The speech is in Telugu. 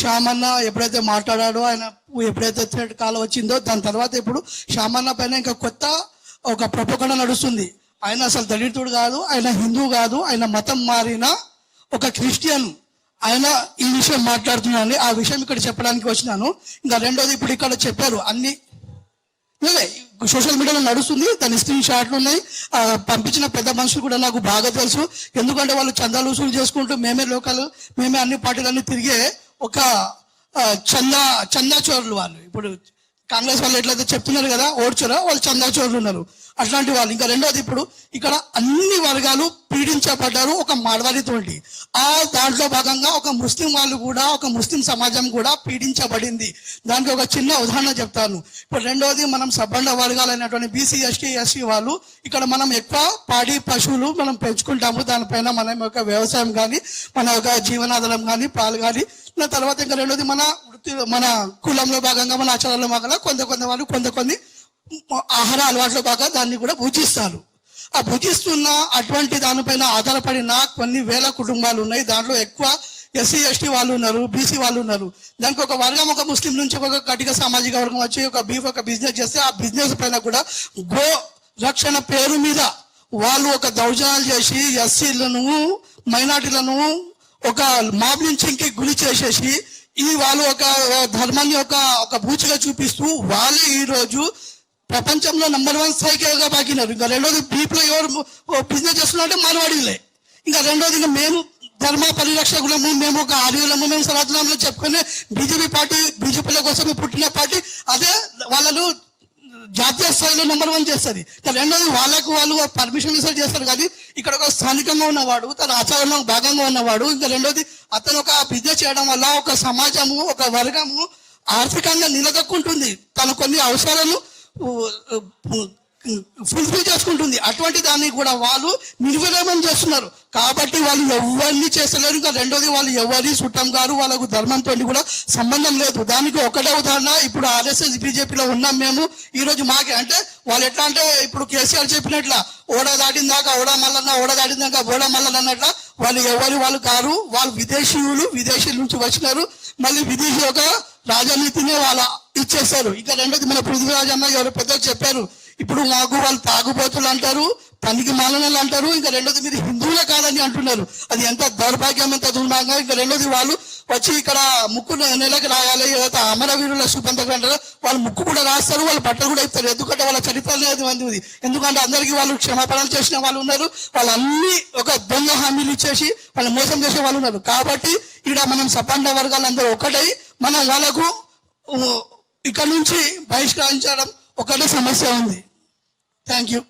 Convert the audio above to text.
శ్యామన్న ఎప్పుడైతే మాట్లాడాడో ఆయన ఎప్పుడైతే థ్రెడ్ కాల్ వచ్చిందో దాని తర్వాత ఇప్పుడు శ్యామన్న పైన ఇంకా కొత్త ఒక ప్రపోకణ నడుస్తుంది. ఆయన అసలు దళితుడు కాదు ఆయన హిందూ కాదు ఆయన మతం మారిన ఒక క్రిస్టియన్. ఆయన ఈ విషయం మాట్లాడుతున్నాను ఆ విషయం ఇక్కడ చెప్పడానికి వచ్చినాను. ఇంకా రెండోది ఇప్పుడు ఇక్కడ చెప్పారు అన్ని. లేదా సోషల్ మీడియాలో నడుస్తుంది దాని స్క్రీన్ షాట్లు ఉన్నాయి. పంపించిన పెద్ద మనుషులు కూడా నాకు బాగా తెలుసు. ఎందుకంటే వాళ్ళు చందాలు వసూలు చేసుకుంటూ మేమే లోకల్ మేమే అన్ని పార్టీలన్నీ తిరిగే ఒక చందా చందా చోరులు వాళ్ళు. ఇప్పుడు కాంగ్రెస్ వాళ్ళు ఎట్లయితే చెప్తున్నారు కదా ఓడ్చరా వాళ్ళు చందా చోరులు ఉన్నారు. అట్లాంటి వాళ్ళు. ఇంకా రెండోది ఇప్పుడు ఇక్కడ అన్ని వర్గాలు పీడించబడ్డారు ఒక మార్వాడితోటి ఆ దాంట్లో భాగంగా ఒక ముస్లిం వాళ్ళు కూడా ఒక ముస్లిం సమాజం కూడా పీడించబడింది. దానికి ఒక చిన్న ఉదాహరణ చెప్తాను. ఇప్పుడు రెండోది మనం సబ్బండ వర్గాలైనటువంటి బీసీ ఎస్టీ ఎస్సీ వాళ్ళు ఇక్కడ మనం ఎక్కువ పాడి పశువులు మనం పెంచుకుంటాము. దానిపైన మనం యొక్క వ్యవసాయం కానీ మన యొక్క జీవనాధారం కానీ పాలు కానీ తర్వాత ఇంకా రెండోది మన మన కులంలో భాగంగా మన ఆచారాల్లో భాగంగా కొంత కొంత వాళ్ళు కొంత కొన్ని ఆహార అలవాట్లో బాగా దాన్ని కూడా పూజిస్తారు. ఆ భుజిస్తున్న అటువంటి దానిపైన ఆధారపడిన కొన్ని వేల కుటుంబాలు ఉన్నాయి. దాంట్లో ఎక్కువ ఎస్సీ ఎస్టీ వాళ్ళు ఉన్నారు బీసీ వాళ్ళు ఉన్నారు. దానికి ఒక వర్గం ఒక ముస్లిం నుంచి ఒక కటిక సామాజిక వర్గం వచ్చి ఒక బీఫ్ ఒక బిజినెస్ చేస్తే ఆ బిజినెస్ పైన కూడా గో రక్షణ పేరు మీద వాళ్ళు ఒక దౌర్జన్యాలు చేసి ఎస్సీలను మైనార్టీలను ఒక మాబ్ లించింగ్కి గురి చేసేసి ఈ వాళ్ళు ఒక ధర్మాన్ని ఒక ఒక బూచిగా చూపిస్తూ వాళ్ళే ఈరోజు ప్రపంచంలో నంబర్ వన్ స్థాయిగా బాగినారు. ఇంకా రెండోది బీప్లో ఎవరు బిజినెస్ చేస్తున్నారంటే మనవాడిలే ఇంకా రెండోది ఇంకా మేము ధర్మ పరిరక్షకులము మేము ఒక ఆర్యులము మేము సనాతనంలో చెప్పుకునే బీజేపీ పార్టీ బీజేపీల కోసం పుట్టిన పార్టీ అదే వాళ్ళను జాతీయ స్థాయిలో నెంబర్ వన్ చేస్తుంది. రెండోది వాళ్ళకు వాళ్ళు పర్మిషన్ ఇస్తారు చేస్తారు. కానీ ఇక్కడ ఒక స్థానికంగా ఉన్నవాడు తన ఆచారంలో భాగంగా ఉన్నవాడు ఇంకా రెండోది అతను ఒక బిజినెస్ చేయడం వల్ల ఒక సమాజము ఒక వర్గము ఆర్థికంగా నిలదొక్కుంటుంది. తన కొన్ని అవసరాలు ఫుల్ఫిల్ చేసుకుంటుంది. అటువంటి దాన్ని కూడా వాళ్ళు నిర్విరామం చేస్తున్నారు. కాబట్టి వాళ్ళు ఎవరిని చేస్తలేరు. ఇంకా రెండోది వాళ్ళు ఎవరి చుట్టం గారు వాళ్ళకు ధర్మంతో కూడా సంబంధం లేదు. దానికి ఒకటే ఉదాహరణ. ఇప్పుడు ఆర్ఎస్ఎస్ బీజేపీలో ఉన్నాం మేము. ఈరోజు మాకే అంటే వాళ్ళు ఎట్లా అంటే ఇప్పుడు కేసీఆర్ చెప్పినట్ల ఓడ దాటిన దాకా ఓడ మల్లన్న ఓడ దాటిన దాకా ఓడ మల్లన్న అన్నట్ల వాళ్ళు ఎవరు వాళ్ళు కారు వాళ్ళు విదేశీయులు విదేశీయుల నుంచి వచ్చినారు. మళ్ళీ విదేశీ ఒక రాజనీతిని వాళ్ళ ఇచ్చేస్తారు ఇక రెండోది మన పృథ్వీరాజ్ అన్న ఎవరు పెద్దలు చెప్పారు. ఇప్పుడు మాకు వాళ్ళు తాగుబోతులు అంటారు పనికి మాలనలు అంటారు ఇంకా రెండోది మీరు హిందువులే కాదని అంటున్నారు. అది ఎంత దౌర్భాగ్యం ఎంత దుర్మార్గం. ఇంకా రెండోది వాళ్ళు వచ్చి ఇక్కడ ముక్కు నెలకు రాయాలి లేదా అమరవీరుల సుబంధం అంటారు. వాళ్ళు ముక్కు కూడా రాస్తారు వాళ్ళు బట్టలు కూడా ఇస్తారు. ఎందుకంటే వాళ్ళ చరిత్ర అనేది మంది ఉంది. ఎందుకంటే అందరికీ వాళ్ళు క్షమాపణలు చేసిన వాళ్ళు ఉన్నారు. వాళ్ళు అన్ని ఒక దొంగ హామీలు ఇచ్చేసి వాళ్ళు మోసం చేసే వాళ్ళు ఉన్నారు. కాబట్టి ఇక్కడ మనం సపండ వర్గాలందరూ ఒకటై మనం వాళ్ళకు ఇక్కడ నుంచి బహిష్కరించడం ఒకటే సమస్య ఉంది. Thank you.